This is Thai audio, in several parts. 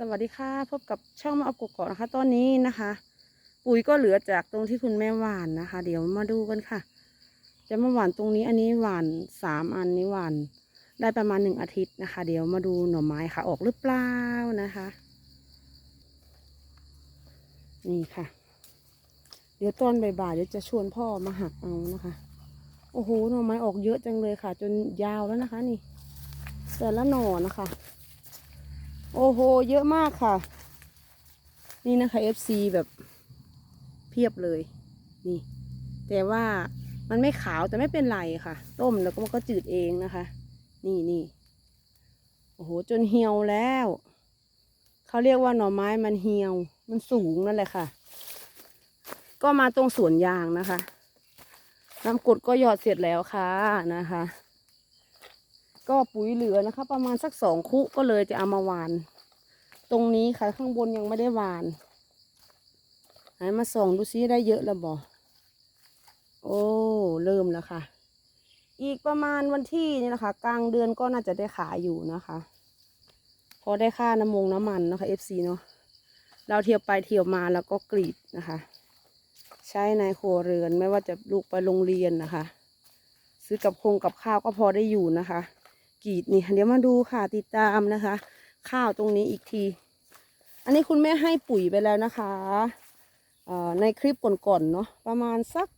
สวัสดีค่ะ พบกับช่องมาเอกกอกนะคะ ตอนนี้นะคะ ปุ๋ยก็เหลือจากตรงที่คุณแม่หวานนะคะ เดี๋ยวมาดูกันค่ะ จะมาหวานตรงนี้อันนี้หวานสามอันนี้หวานได้ประมาณหนึ่งอาทิตย์นะคะ เดี๋ยวมาดูหน่อไม้ค่ะ ออกหรือเปล่านะคะ นี่ค่ะ เดี๋ยวตอนบ่ายๆเดี๋ยวจะชวนพ่อมาหักเอานะคะ โอ้โหหน่อไม้ออกเยอะจังเลยค่ะ จนยาวแล้วนะคะ นี่ แต่ละหน่อนะคะ โอ้โห เยอะมากค่ะ นี่นะคะ FC แบบเพียบเลย นี่ แต่ว่ามันไม่ขาวแต่ไม่เป็นไรค่ะ ต้มแล้วก็มันก็จืดเองนะคะ นี่นี่โอ้โห จนเหี่ยวแล้ว เขาเรียกว่าหน่อไม้มันเหี่ยว มันสูงนั่นแหละค่ะ ก็มาตรงสวนยางนะคะ น้ำกดก็หยอดเสร็จแล้วค่ะนะคะ ก็ปุ๋ยเหลือนะคะ ประมาณสักสองคุก็เลยจะเอามาหวาน ตรงนี้ค่ะข้างบนยังไม่ได้หวานไหนมาส่องดูซิได้เยอะแล้วบอโอ้เริ่มแล้วค่ะ อีกประมาณวันที่นี่นะคะ กลางเดือนก็น่าจะได้ขายอยู่นะคะ พอได้ค่าน้ำมงน้ำมันนะคะ FC เนาะเราเที่ยวไปเที่ยวมาแล้วก็กรีดนะคะ ใช้ในครัวเรือนไม่ว่าจะลูกไปโรงเรียนนะคะ ซื้อกับคงกับข้าวก็พอได้อยู่นะคะ กรีดนี่เดี๋ยวมาดูค่ะติดตามนะคะ ข้าวตรงนี้อีกที อันนี้คุณแม่ให้ปุ๋ยไปแล้วนะคะเอ่อในคลิปก่อนๆเนาะประมาณสัก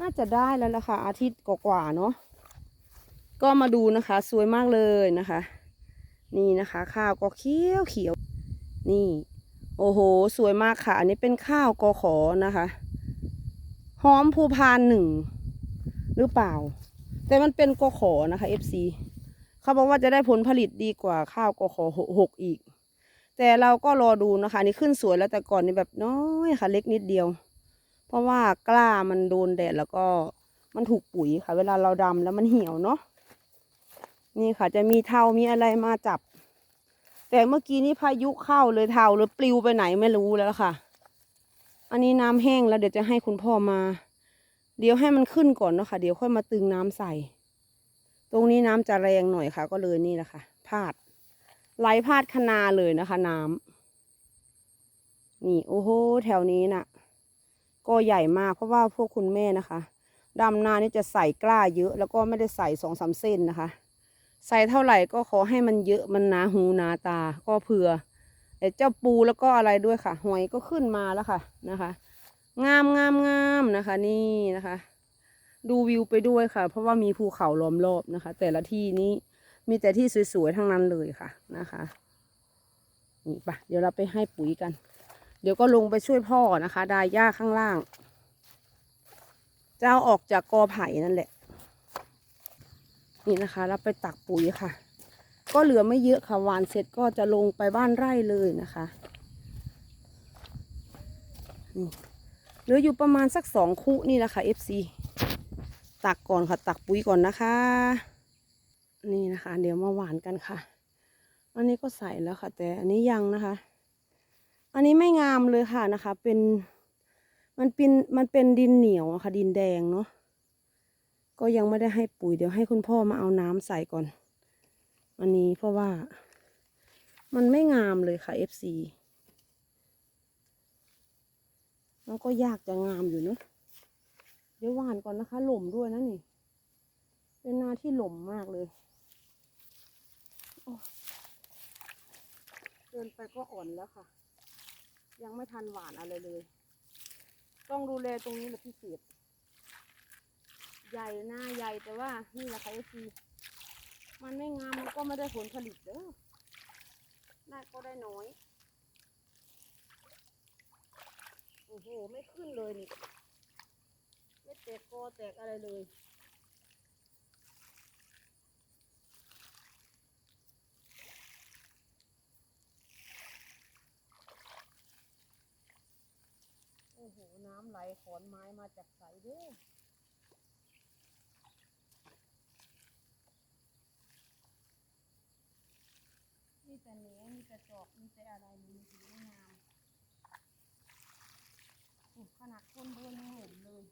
น่าจะได้แล้วละค่ะอาทิตย์กว่าๆเนาะก็มาดูนะคะ สวยมากเลยนะคะ นี่นะคะ ข้าวก็เขียวเขียวนี่ โอ้โห สวยมากค่ะ อันนี้เป็นข้าวกอขอนะคะหอมภูพานหนึ่งหรือเปล่า แต่มันเป็นกอขอนะคะ FC เขาบอกว่าจะได้ผลผลิตดีกว่าข้าวกอขอหกหกอีก แต่เราก็รอดูนะคะนี่ขึ้นสวยแล้วแต่ก่อนนี่แบบน้อยค่ะ เล็กนิดเดียว เพราะว่ากล้ามันโดนแดดแล้วก็มันถูกปุ๋ยค่ะ เวลาเราดำแล้วมันเหี่ยวเนาะนี่ค่ะ จะมีเทามีอะไรมาจับ แต่เมื่อกี้นี้พายุเข้าเลยเทาเลยปลิวไปไหนไม่รู้แล้วค่ะ อันนี้น้ำแห้งแล้วเดี๋ยวจะให้คุณพ่อมา เดี๋ยวให้มันขึ้นก่อนเนาะค่ะ เดี๋ยวค่อยมาตึงน้ำใส่ ตรงนี้น้ำจะแรงหน่อยค่ะ ก็เลยนี่แหละค่ะพาดไหลพาดคนาเลยนะคะ น้ำนี่โอ้โหแถวนี้น่ะ ก็ใหญ่มากเพราะว่าพวกคุณแม่นะคะดำนานี่จะใส่กล้าเยอะ แล้วก็ไม่ได้ใส่สองสามเส้นนะคะ ใส่เท่าไหร่ก็ขอให้มันเยอะมันหนาหูหนาตาก็เผื่อไอ้เจ้าปูแล้วก็อะไรด้วยค่ะหอยก็ขึ้นมาแล้วค่ะนะคะ งามงามงามนะคะ นี่นะคะ ดูวิวไปด้วยค่ะ เพราะว่ามีภูเขาล้อมรอบนะคะ แต่ละที่นี้มีแต่ที่สวยๆทั้งนั้นเลยค่ะนะคะนี่ปะเดี๋ยวเราไปให้ปุ๋ยกัน เดี๋ยวก็ลงไปช่วยพ่อนะคะดายหญ้าข้างล่างจะเอาออกจากกอไผ่นั่นแหละ นี่นะคะเราไปตักปุ๋ยค่ะ ก็เหลือไม่เยอะค่ะหวานเสร็จก็จะลงไปบ้านไร่เลยนะคะนี่ ลืออยู่ประมาณสักสองคู่นี่แหละค่ะ FC ตักก่อนค่ะ ตักปุ๋ยก่อนนะคะ นี่นะคะ เดี๋ยวมาหวานกันค่ะ อันนี้ก็ใส่แล้วค่ะ แต่อันนี้ยังนะคะ อันนี้ไม่งามเลยค่ะนะคะ เป็นมันเป็นมันเป็นดินเหนียวอะค่ะดินแดงเนาะก็ยังไม่ได้ให้ปุ๋ยเดี๋ยวให้คุณพ่อมาเอาน้ำใส่ก่อน อันนี้เพราะว่า มันไม่งามเลยค่ะ FC ล้วก็ยากจะงามอยู่เนาะเดี๋ยวหวานก่อนนะคะ หล่มด้วยนะนี่ เป็นนาที่หล่มมากเลยเดินไปก็อ่อนแล้วค่ะ ยังไม่ทันหวานอะไรเลย ต้องดูแลตรงนี้แหละพิเศษใหญ่หน้าใหญ่แต่ว่านี่แหละค่ะคือมันไม่งามมันก็ไม่ได้ผลผลิตเด้อได้ก็ได้น้อย โอ้โห ไม่ขึ้นเลยนี่ ไม่แตกกอแตกอะไรเลย โอ้โห น้ำไหลขอนไม้มาจากใสด้อมีแต่เหนมีแต่จอกมีแต่อะไรมันถึง เห็นขนาดคนเดินยังหล่มเลย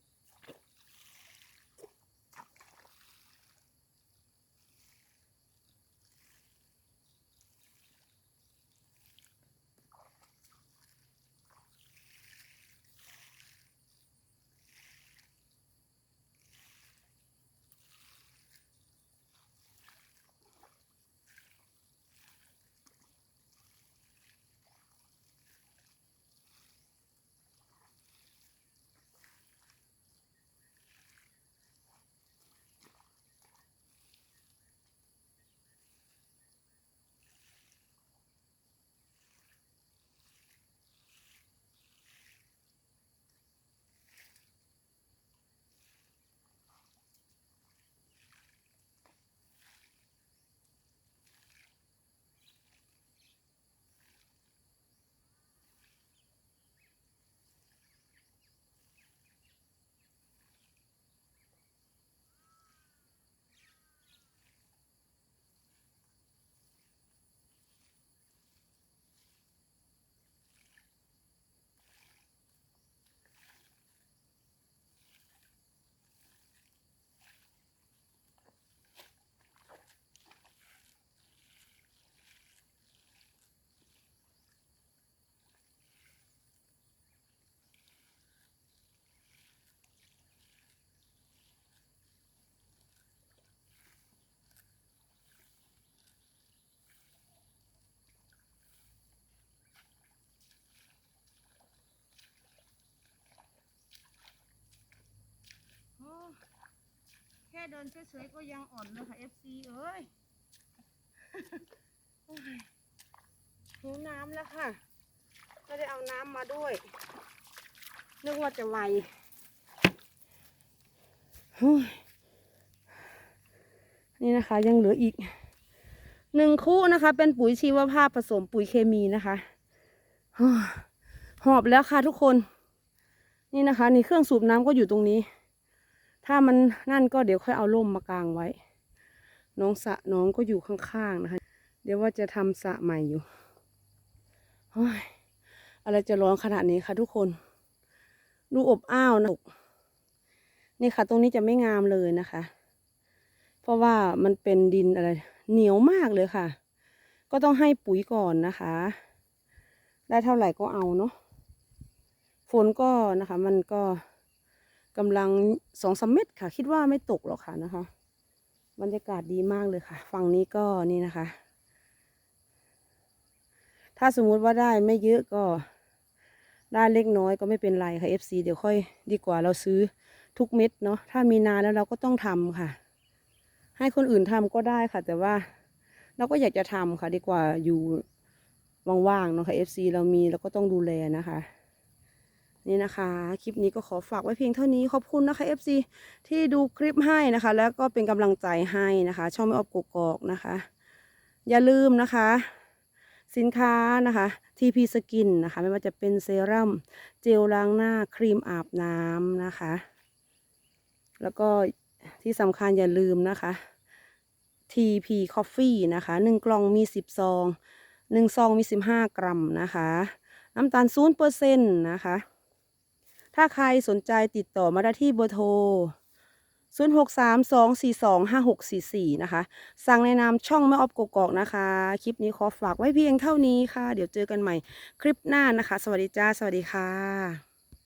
น ค่เดินเฉยๆก็ยังอ่อนเลยค่ะ FC เอ้ยโอ้ยหิวน้ำแล้วค่ะ ไม่ได้เอาน้ำมาด้วย นึกว่าจะไวโอ้ยนี่นะคะ ยังเหลืออีกหนึ่งคู่นะคะ เป็นปุ๋ยชีวภาพผสมปุ๋ยเคมีนะคะหอบแล้วค่ะทุกคน นี่นะคะ นี่เครื่องสูบน้ำก็อยู่ตรงนี้ ถ้ามันนั่นก็เดี๋ยวค่อยเอาร่มมากางไว้ น้องสะน้องก็อยู่ข้างๆนะคะ เดี๋ยวว่าจะทำสะใหม่อยู่โอ้ยอะไรจะร้อนขนาดนี้คะทุกคน ดูอบอ้าวนะนี่ค่ะ ตรงนี้จะไม่งามเลยนะคะ เพราะว่ามันเป็นดินอะไร เหนียวมากเลยค่ะ ก็ต้องให้ปุ๋ยก่อนนะคะ ได้เท่าไหร่ก็เอาเนาะฝนก็นะคะ มันก็ กำลังสองสามเม็ดค่ะ คิดว่าไม่ตกหรอกค่ะนะคะ บรรยากาศดีมากเลยค่ะ ฝั่งนี้ก็นี่นะคะ ถ้าสมมุติว่าได้ไม่เยอะก็ได้เล็กน้อยก็ไม่เป็นไรค่ะ FC เดี๋ยวค่อยดีกว่าเราซื้อทุกเม็ดเนาะถ้ามีนาแล้วเราก็ต้องทำค่ะ ให้คนอื่นทำก็ได้ค่ะ แต่ว่าเราก็อยากจะทำค่ะ ดีกว่าอยู่ว่างๆเนาะค่ะ FC เรามีเราก็ต้องดูแลนะคะ นี่นะคะ คลิปนี้ก็ขอฝากไว้เพียงเท่านี้ขอบคุณนะคะ FC ที่ดูคลิปให้นะคะ แล้วก็เป็นกำลังใจให้นะคะ ช่องไม่ออบกกอกนะคะ อย่าลืมนะคะ สินค้านะคะ TP Skin นะคะ ไม่ว่าจะเป็นเซรั่มเจลล้างหน้าครีมอาบน้ำนะคะ แล้วก็ที่สำคัญอย่าลืมนะคะ TP Coffee นะคะหนึ่งกล่องมีสิบซองหนึ่งซองมีสิบห้ากรัมนะคะ น้ำตาลศูนย์เปอร์เซ็นต์นะคะ ถ้าใครสนใจติดต่อมาได้ที่เบอร์โทร 0 6 3 2 4 2 5 6 4 4 นะคะ สั่งในนามช่องแม่ออบกกอกนะคะ คลิปนี้ขอฝากไว้เพียงเท่านี้ค่ะ เดี๋ยวเจอกันใหม่คลิปหน้านะคะ สวัสดีจ้า สวัสดีค่ะ